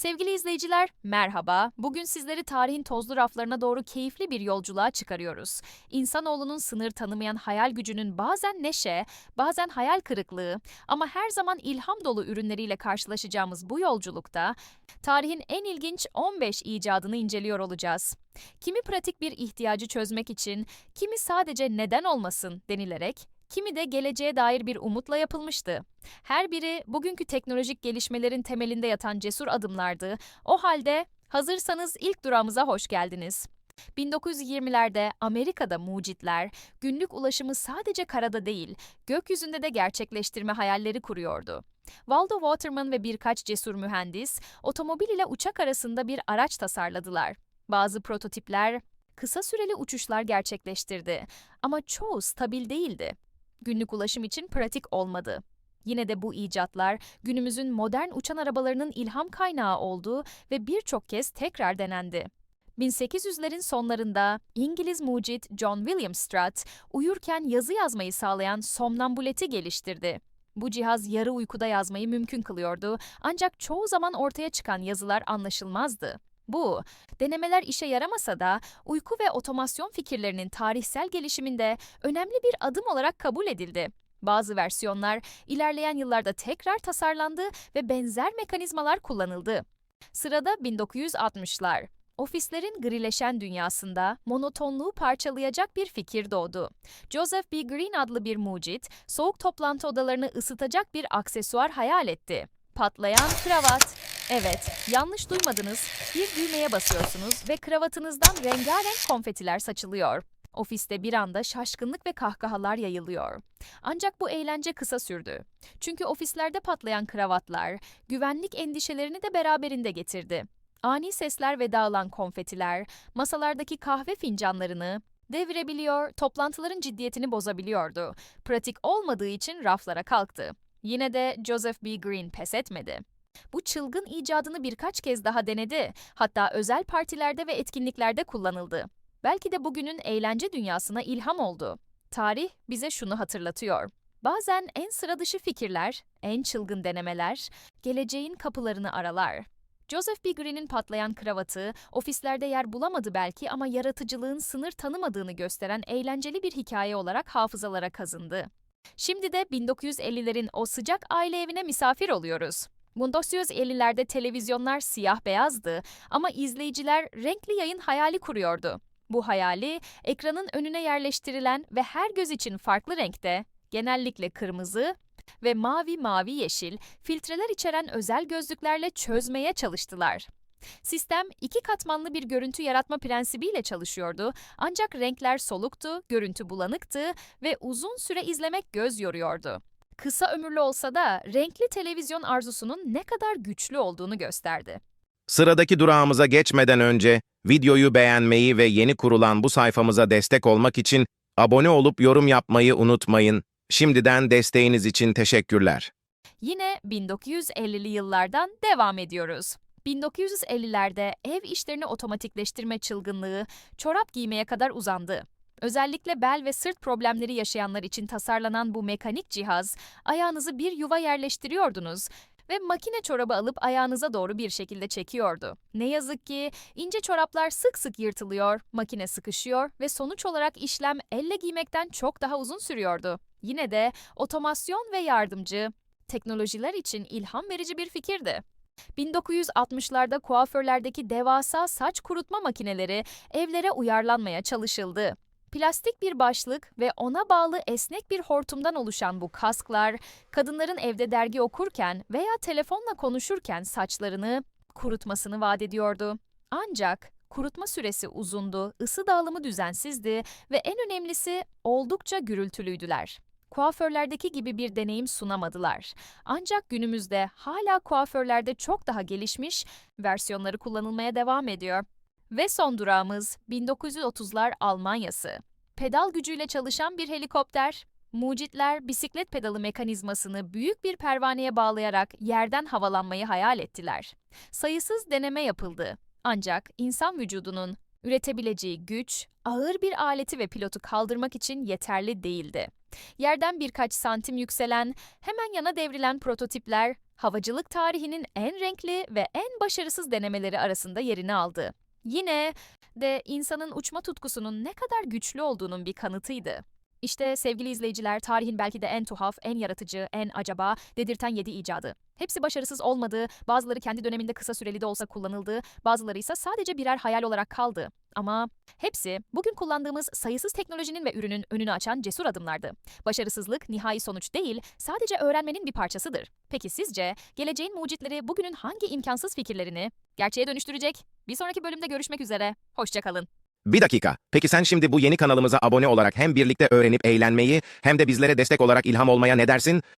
Sevgili izleyiciler, merhaba. Bugün sizleri tarihin tozlu raflarına doğru keyifli bir yolculuğa çıkarıyoruz. İnsanoğlunun sınır tanımayan hayal gücünün bazen neşe, bazen hayal kırıklığı ama her zaman ilham dolu ürünleriyle karşılaşacağımız bu yolculukta tarihin en ilginç 15 icadını inceliyor olacağız. Kimi pratik bir ihtiyacı çözmek için, kimi sadece neden olmasın denilerek kimi de geleceğe dair bir umutla yapılmıştı. Her biri bugünkü teknolojik gelişmelerin temelinde yatan cesur adımlardı. O halde hazırsanız ilk durağımıza hoş geldiniz. 1920'lerde Amerika'da mucitler günlük ulaşımı sadece karada değil, gökyüzünde de gerçekleştirme hayalleri kuruyordu. Waldo Waterman ve birkaç cesur mühendis otomobil ile uçak arasında bir araç tasarladılar. Bazı prototipler kısa süreli uçuşlar gerçekleştirdi ama çoğu stabil değildi günlük ulaşım için pratik olmadı. Yine de bu icatlar günümüzün modern uçan arabalarının ilham kaynağı oldu ve birçok kez tekrar denendi. 1800'lerin sonlarında İngiliz mucit John William Strutt uyurken yazı yazmayı sağlayan somnambuleti geliştirdi. Bu cihaz yarı uykuda yazmayı mümkün kılıyordu ancak çoğu zaman ortaya çıkan yazılar anlaşılmazdı. Bu, denemeler işe yaramasa da uyku ve otomasyon fikirlerinin tarihsel gelişiminde önemli bir adım olarak kabul edildi. Bazı versiyonlar ilerleyen yıllarda tekrar tasarlandı ve benzer mekanizmalar kullanıldı. Sırada 1960'lar. Ofislerin grileşen dünyasında monotonluğu parçalayacak bir fikir doğdu. Joseph B. Green adlı bir mucit, soğuk toplantı odalarını ısıtacak bir aksesuar hayal etti. Patlayan kravat. Evet, yanlış duymadınız. Bir düğmeye basıyorsunuz ve kravatınızdan rengarenk konfetiler saçılıyor. Ofiste bir anda şaşkınlık ve kahkahalar yayılıyor. Ancak bu eğlence kısa sürdü. Çünkü ofislerde patlayan kravatlar güvenlik endişelerini de beraberinde getirdi. Ani sesler ve dağılan konfetiler masalardaki kahve fincanlarını devirebiliyor, toplantıların ciddiyetini bozabiliyordu. Pratik olmadığı için raflara kalktı. Yine de Joseph B. Green pes etmedi. Bu çılgın icadını birkaç kez daha denedi. Hatta özel partilerde ve etkinliklerde kullanıldı. Belki de bugünün eğlence dünyasına ilham oldu. Tarih bize şunu hatırlatıyor. Bazen en sıra dışı fikirler, en çılgın denemeler, geleceğin kapılarını aralar. Joseph B. Green'in patlayan kravatı, ofislerde yer bulamadı belki ama yaratıcılığın sınır tanımadığını gösteren eğlenceli bir hikaye olarak hafızalara kazındı. Şimdi de 1950'lerin o sıcak aile evine misafir oluyoruz. 1950'lerde televizyonlar siyah beyazdı ama izleyiciler renkli yayın hayali kuruyordu. Bu hayali ekranın önüne yerleştirilen ve her göz için farklı renkte, genellikle kırmızı ve mavi mavi yeşil filtreler içeren özel gözlüklerle çözmeye çalıştılar. Sistem iki katmanlı bir görüntü yaratma prensibiyle çalışıyordu ancak renkler soluktu, görüntü bulanıktı ve uzun süre izlemek göz yoruyordu. Kısa ömürlü olsa da renkli televizyon arzusunun ne kadar güçlü olduğunu gösterdi. Sıradaki durağımıza geçmeden önce videoyu beğenmeyi ve yeni kurulan bu sayfamıza destek olmak için abone olup yorum yapmayı unutmayın. Şimdiden desteğiniz için teşekkürler. Yine 1950'li yıllardan devam ediyoruz. 1950'lerde ev işlerini otomatikleştirme çılgınlığı çorap giymeye kadar uzandı. Özellikle bel ve sırt problemleri yaşayanlar için tasarlanan bu mekanik cihaz, ayağınızı bir yuva yerleştiriyordunuz ve makine çorabı alıp ayağınıza doğru bir şekilde çekiyordu. Ne yazık ki ince çoraplar sık sık yırtılıyor, makine sıkışıyor ve sonuç olarak işlem elle giymekten çok daha uzun sürüyordu. Yine de otomasyon ve yardımcı teknolojiler için ilham verici bir fikirdi. 1960'larda kuaförlerdeki devasa saç kurutma makineleri evlere uyarlanmaya çalışıldı. Plastik bir başlık ve ona bağlı esnek bir hortumdan oluşan bu kasklar, kadınların evde dergi okurken veya telefonla konuşurken saçlarını kurutmasını vaat ediyordu. Ancak kurutma süresi uzundu, ısı dağılımı düzensizdi ve en önemlisi oldukça gürültülüydüler kuaförlerdeki gibi bir deneyim sunamadılar. Ancak günümüzde hala kuaförlerde çok daha gelişmiş versiyonları kullanılmaya devam ediyor. Ve son durağımız 1930'lar Almanyası. Pedal gücüyle çalışan bir helikopter, mucitler bisiklet pedalı mekanizmasını büyük bir pervaneye bağlayarak yerden havalanmayı hayal ettiler. Sayısız deneme yapıldı. Ancak insan vücudunun üretebileceği güç, ağır bir aleti ve pilotu kaldırmak için yeterli değildi. Yerden birkaç santim yükselen, hemen yana devrilen prototipler havacılık tarihinin en renkli ve en başarısız denemeleri arasında yerini aldı. Yine de insanın uçma tutkusunun ne kadar güçlü olduğunun bir kanıtıydı. İşte sevgili izleyiciler, tarihin belki de en tuhaf, en yaratıcı, en acaba, dedirten yedi icadı. Hepsi başarısız olmadı, bazıları kendi döneminde kısa süreli de olsa kullanıldı, bazıları ise sadece birer hayal olarak kaldı. Ama hepsi bugün kullandığımız sayısız teknolojinin ve ürünün önünü açan cesur adımlardı. Başarısızlık nihai sonuç değil, sadece öğrenmenin bir parçasıdır. Peki sizce geleceğin mucitleri bugünün hangi imkansız fikirlerini gerçeğe dönüştürecek? Bir sonraki bölümde görüşmek üzere. Hoşçakalın. Bir dakika. Peki sen şimdi bu yeni kanalımıza abone olarak hem birlikte öğrenip eğlenmeyi hem de bizlere destek olarak ilham olmaya ne dersin?